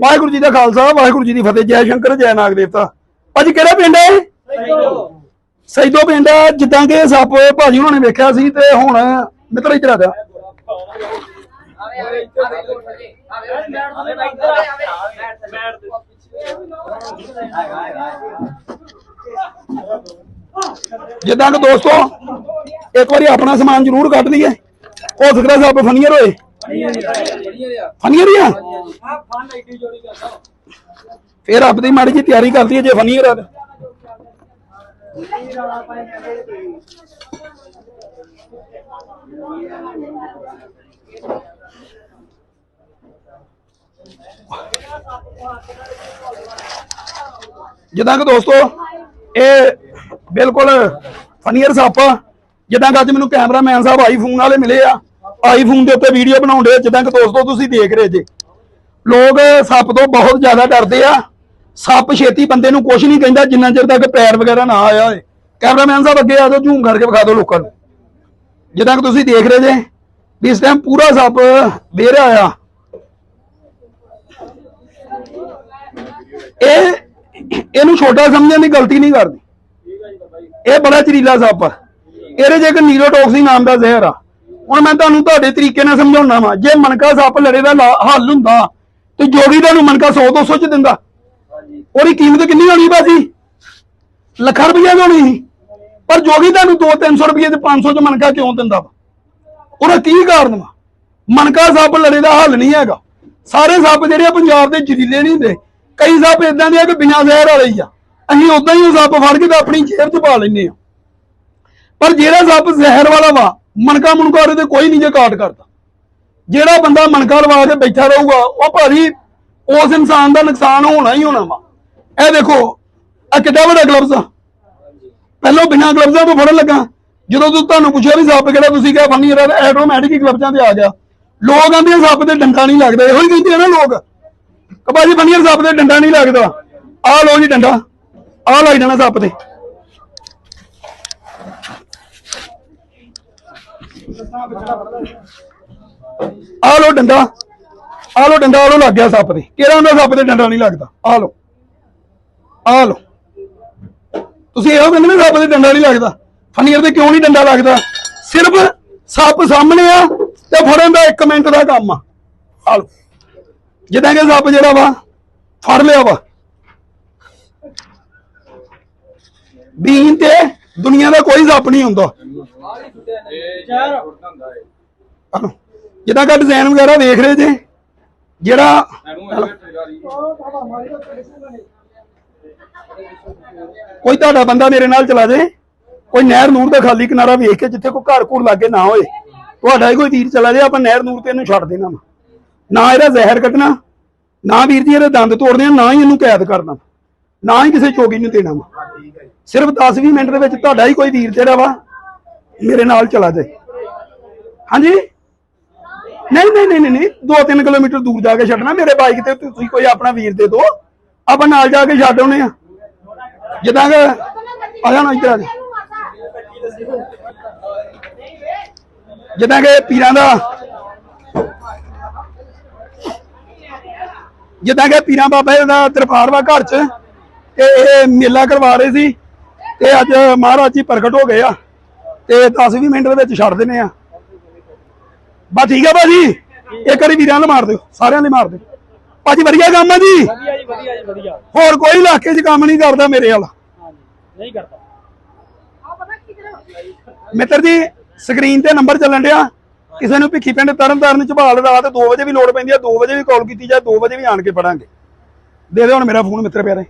ਵਾਹਿਗੁਰੂ ਜੀ ਦਾ ਖਾਲਸਾ ਵਾਹਿਗੁਰੂ ਜੀ ਦੀ ਫਤਿਹ ਜੈ ਸ਼ੰਕਰ ਜੈ ਨਾਗ ਦੇਵਤਾ। ਭਾਜੀ ਕਿਹੜਾ ਪਿੰਡ ਹੈ ਸੈਦੋ ਪਿੰਡ ਹੈ ਜਿੱਦਾਂ ਕਿ ਸੱਪ ਭਾਜੀ ਉਹਨਾਂ ਨੇ ਵੇਖਿਆ ਸੀ ਤੇ ਹੁਣ ਮਿੱਤਰ ਇੱਧਰ ਆ ਜਾ। ਜਿੱਦਾਂ ਕਿ ਦੋਸਤੋ ਇੱਕ ਵਾਰੀ ਆਪਣਾ ਸਮਾਨ ਜ਼ਰੂਰ ਕੱਢ ਲਈਏ। ਹੋ ਸਕਦਾ ਸੱਪ ਫਨੀਅਰ ਹੋਏ। ਫਨੀਅਰ ਹੀ ਆ? ਫੇਰ ਰੱਬ ਦੀ ਮਾੜੀ ਜੀ ਤਿਆਰੀ ਕਰਦੀ ਹੈ ਜੇ ਫਨੀਅਰ ਆ ਜਿੱਦਾਂ ਕਿ ਦੋਸਤੋ, ਇਹ ਬਿਲਕੁਲ ਫਨੀਅਰ ਸੱਪ ਜਿੱਦਾਂ ਕਿ ਅੱਜ ਮੈਨੂੰ ਕੈਮਰਾਮੈਨ ਸਾਹਿਬ ਆਈਫੋਨ ਵਾਲੇ ਮਿਲੇ ਆ। ਆਈਫੋਨ ਦੇ ਉੱਤੇ ਵੀਡੀਓ ਬਣਾਉਂਦੇ ਆ, ਜਿੱਦਾਂ ਕਿ ਦੋਸਤੋ ਤੁਸੀਂ ਦੇਖ ਰਹੇ ਜੇ। ਲੋਕ ਸੱਪ ਤੋਂ ਬਹੁਤ ਜ਼ਿਆਦਾ ਡਰਦੇ ਆ। ਸੱਪ ਛੇਤੀ ਬੰਦੇ ਨੂੰ ਕੁਝ ਨਹੀਂ ਕਹਿੰਦਾ, ਜਿੰਨਾ ਚਿਰ ਤੱਕ ਪੈਰ ਵਗੈਰਾ ਨਾ ਆਇਆ ਹੋਏ। ਕੈਮਰਾਮੈਨ ਸਾਹਿਬ ਅੱਗੇ ਆ ਜਾਓ, ਝੂਮ ਕਰਕੇ ਵਿਖਾ ਦਿਓ ਲੋਕਾਂ ਨੂੰ। ਜਿੱਦਾਂ ਕਿ ਤੁਸੀਂ ਦੇਖ ਰਹੇ ਜੇ, ਵੀ ਇਸ ਟਾਈਮ ਪੂਰਾ ਸੱਪ ਵੇਰਿਆ ਆ। ਇਹ, ਇਹਨੂੰ ਛੋਟਾ ਸਮਝਣ ਦੀ ਗਲਤੀ ਨਹੀਂ ਕਰਦੀ। ਇਹ ਬੜਾ ਚਰੀਲਾ ਸੱਪ ਆ। ਇਹਦੇ 'ਚ ਇੱਕ ਨੀਰੋਟੌਕਸਿਨ ਨਾਮ ਦਾ ਜ਼ਹਿਰ ਆ। ਹੁਣ ਮੈਂ ਤੁਹਾਨੂੰ ਤੁਹਾਡੇ ਤਰੀਕੇ ਨਾਲ ਸਮਝਾਉਣਾ ਵਾ। ਜੇ ਮਨਕਾ ਸੱਪ ਲੜੇ ਦਾ ਲਾ- ਹੱਲ ਹੁੰਦਾ ਤੇ ਜੋਗੀ ਤੁਹਾਨੂੰ ਮਨਕਾ 100 200 ਚ ਦਿੰਦਾ। ਉਹਦੀ ਕੀਮਤ ਕਿੰਨੀ ਹੋਣੀ ਬਾਜੀ? ਲੱਖਾਂ ਰੁਪਏ ਦੀ ਹੋਣੀ ਸੀ। ਪਰ ਜੋਗੀ ਤੁਹਾਨੂੰ 2 300 ਰੁਪਏ ਤੇ 500 ਚ ਮਨਕਾ ਕਿਉਂ ਦਿੰਦਾ ਵਾ? ਉਹਦਾ ਕੀ ਕਾਰਨ ਵਾ? ਮਨਕਾ ਸੱਪ ਲੜੇ ਦਾ ਹੱਲ ਨਹੀਂ ਹੈਗਾ। ਸਾਰੇ ਸੱਪ ਜਿਹੜੇ ਆ ਪੰਜਾਬ ਦੇ ਜ਼ਹਿਰੀਲੇ ਨਹੀਂ ਹੁੰਦੇ। ਕਈ ਸੱਪ ਇਦਾਂ ਦੇ ਆ ਕਿ ਬਿਨਾਂ ਜ਼ਹਿਰ ਵਾਲੇ ਹੀ ਆ। ਅਸੀਂ ਉਦਾਂ ਹੀ ਉਹ ਸੱਪ ਫੜ ਕੇ ਤੇ ਆਪਣੀ ਜੇਬ 'ਚ ਪਾ ਲੈਨੇ ਆ ਪਰ ਜਿਹੜਾ ਸੱਪ ਜ਼ਹਿਰ ਵਾਲਾ ਵਾ ਮਣਕਾ ਮੁਣਕਾ ਉਹਦੇ ਤੇ ਕੋਈ ਨਹੀਂ ਜੇ ਕਾਟ ਕਰਦਾ। ਜਿਹੜਾ ਬੰਦਾ ਮਣਕਾ ਲਵਾ ਕੇ ਬੈਠਾ ਰਹੂਗਾ, ਉਹ ਭਾਜੀ ਉਸ ਇਨਸਾਨ ਦਾ ਨੁਕਸਾਨ ਹੋਣਾ ਹੀ ਹੋਣਾ ਵਾ। ਇਹ ਦੇਖੋ ਆ ਕਿੱਡਾ ਵੱਡਾ ਗਲਵਜ਼ ਆ। ਪਹਿਲਾਂ ਬਿਨਾਂ ਗਲਵਜ਼ਾਂ ਤੋਂ ਫੜਨ ਲੱਗਾ। ਜਦੋਂ ਤੂੰ ਤੁਹਾਨੂੰ ਪੁੱਛਿਆ ਵੀ ਸੱਪ ਕਿਹੜਾ, ਤੁਸੀਂ ਕਿਹਾ ਫਨੀ ਇਹਦਾ ਆਟੋਮੈਟਿਕ ਹੀ ਗਲਵਜ਼ਾਂ ਤੇ ਆ ਗਿਆ। ਲੋਕ ਆਂਦੇ ਸੱਪ ਤੇ ਡੰਡਾ ਨਹੀਂ ਲੱਗਦਾ। ਇਹੋ ਹੀ ਕਹਿੰਦੇ ਆ ਨਾ ਲੋਕ। ਕਿ ਭਾਜੀ ਫਨੀਅਰ ਸੱਪ ਤੇ ਡੰਡਾ ਨਹੀਂ ਲੱਗਦਾ। ਆਹ ਲੋ ਜੀ ਡੰਡਾ। ਆਹ ਲੱਗ ਜਾਣਾ ਸੱਪ ਤੇ। ਆ ਲੋ ਡੰਡਾ। ਆ ਲੋ ਡੰਡਾ, ਆ ਲੋ ਲੱਗ ਗਿਆ ਸੱਪ ਤੇ ਕਿਹੜਾ ਹੁੰਦਾ ਸੱਪ ਤੇ ਡੰਡਾ ਨਹੀਂ ਲੱਗਦਾ? ਆ ਲੋ ਆ ਲੋ ਤੁਸੀਂ ਇਹੋ ਕਹਿੰਦੇ ਨੇ ਸੱਪ ਤੇ ਡੰਡਾ ਨਹੀਂ ਲੱਗਦਾ। ਫਨੀਅਰ ਤੇ ਕਿਉਂ ਨਹੀਂ ਡੰਡਾ ਲੱਗਦਾ? ਸਿਰਫ ਸੱਪ ਸਾਹਮਣੇ ਆ ਤੇ ਫੜਨ ਦਾ 1 ਮਿੰਟ ਦਾ ਕੰਮ ਆ। ਆ ਲੋ ਜਿੱਦਾਂ ਕਿ ਸੱਪ ਜਿਹੜਾ ਵਾ, ਫੜ ਲਿਆ ਵਾ। ਬੀਨ ਤੇ ਦੁਨੀਆ ਦਾ ਕੋਈ ਸੱਪ ਨਹੀਂ ਹੁੰਦਾ। ਜਿੱਦਾਂ ਕਿ ਡਿਜ਼ਾਈਨ ਵਗੈਰਾ ਵੇਖ ਰਹੇ ਜੇ ਜਿਹੜਾ ਕੋਈ ਤੁਹਾਡਾ ਬੰਦਾ ਮੇਰੇ ਨਾਲ ਚਲਾ ਜੇ ਕੋਈ ਨਹਿਰ ਨੂਰ ਦਾ ਖਾਲੀ ਕਿਨਾਰਾ ਵੇਖ ਕੇ ਜਿੱਥੇ ਕੋਈ ਘਰ ਘੂਰ ਲਾਗੇ ਨਾ ਹੋਏ ਤੁਹਾਡਾ ਹੀ ਕੋਈ ਵੀਰ ਚਲਾ ਜੇ ਆਪਾਂ ਨਹਿਰ ਨੂਰ ਤੇ ਇਹਨੂੰ ਛੱਡ ਦੇਣਾ ਨਾ ਇਹਦਾ ਜ਼ਹਿਰ ਕੱਢਣਾ ਨਾ ਵੀਰ ਜੀ ਇਹਦੇ ਦੰਦ ਤੋੜਨੇ ਆ, ਨਾ ਹੀ ਇਹਨੂੰ ਕੈਦ ਕਰਨਾ ਨਾ ਹੀ ਕਿਸੇ ਚੋਗੀ ਨੂੰ ਦੇਣਾ ਵਾ। ਸਿਰਫ 10-20 ਮਿੰਟ ਦੇ ਵਿੱਚ ਤੁਹਾਡਾ ਹੀ ਕੋਈ ਵੀਰ ਜਿਹੜਾ ਵਾ ਮੇਰੇ ਨਾਲ ਚਲਾ ਜਾਏ ਹਾਂਜੀ? ਨਹੀਂ ਨਹੀਂ ਨਹੀਂ ਨਹੀਂ, 2-3 ਕਿਲੋਮੀਟਰ ਦੂਰ ਜਾ ਕੇ ਛੱਡਣਾ। ਮੇਰੇ ਬਾਈਕ ਤੇ ਤੁਸੀਂ ਕੋਈ ਆਪਣਾ ਵੀਰ ਦੇ ਦੋ ਆਪਾਂ ਨਾਲ ਜਾ ਕੇ ਛੱਡ ਆਉਣੇ ਆ। ਜਿੱਦਾਂ ਕਿ ਆ ਜਾਣਾ ਇੱਧਰ ਆ ਜਾ। ਜਿੱਦਾਂ ਕਿ ਪੀਰਾਂ ਦਾ ਜਿੱਦਾਂ ਕਿ ਪੀਰਾਂ ਬਾਬਾ ਜੀ ਦਾ ਦਰਬਾਰ ਵਾ ਘਰ 'ਚ ਤੇ ਇਹ ਮੇਲਾ ਕਰਵਾ ਰਹੇ ਸੀ। ਤੇ ਅੱਜ ਮਹਾਰਾਜ ਜੀ ਪ੍ਰਗਟ ਹੋ ਗਏ ਆ। ਤੇ 10-20 ਮਿੰਟ ਦੇ ਵਿੱਚ ਛੱਡ ਦਿੰਨੇ ਆ ਬਸ ਠੀਕ ਆ ਭਾਜੀ। ਇੱਕ ਵਾਰੀ ਵੀਰਾਂ ਨੂੰ ਮਾਰ ਦਿਓ ਸਾਰਿਆਂ ਦੇ ਮਾਰ ਦਿਓ। ਭਾਜੀ ਵਧੀਆ ਕੰਮ ਆ ਜੀ? ਵਧੀਆ ਜੀ ਵਧੀਆ ਜੀ ਵਧੀਆ। ਹੋਰ ਕੋਈ ਇਲਾਕੇ 'ਚ ਕੰਮ ਨਹੀਂ ਕਰਦਾ ਮੇਰੇ ਵਾਲਾ। ਹਾਂਜੀ ਨਹੀਂ ਕਰਦਾ। ਮਿੱਤਰ ਜੀ ਸਕਰੀਨ ਤੇ ਨੰਬਰ ਚੱਲਣ ਡਿਆ। ਕਿਸੇ ਨੂੰ ਭਿੱਖੀ ਪਿੰਡ ਤਰਨਤਾਰਨ ਚ ਭਾਲ ਰਾਤ 2 ਵਜੇ ਵੀ ਲੋੜ ਪੈਂਦੀ ਆ 2 ਵਜੇ ਵੀ ਕਾਲ ਕੀਤੀ ਜਾਏ 2 ਵਜੇ ਵੀ ਆਣ ਕੇ ਪੜਾਂਗੇ ਦੇ ਦੇ ਹੁਣ ਮੇਰਾ ਫੋਨ ਮਿੱਤਰ ਪਿਆਰੇ।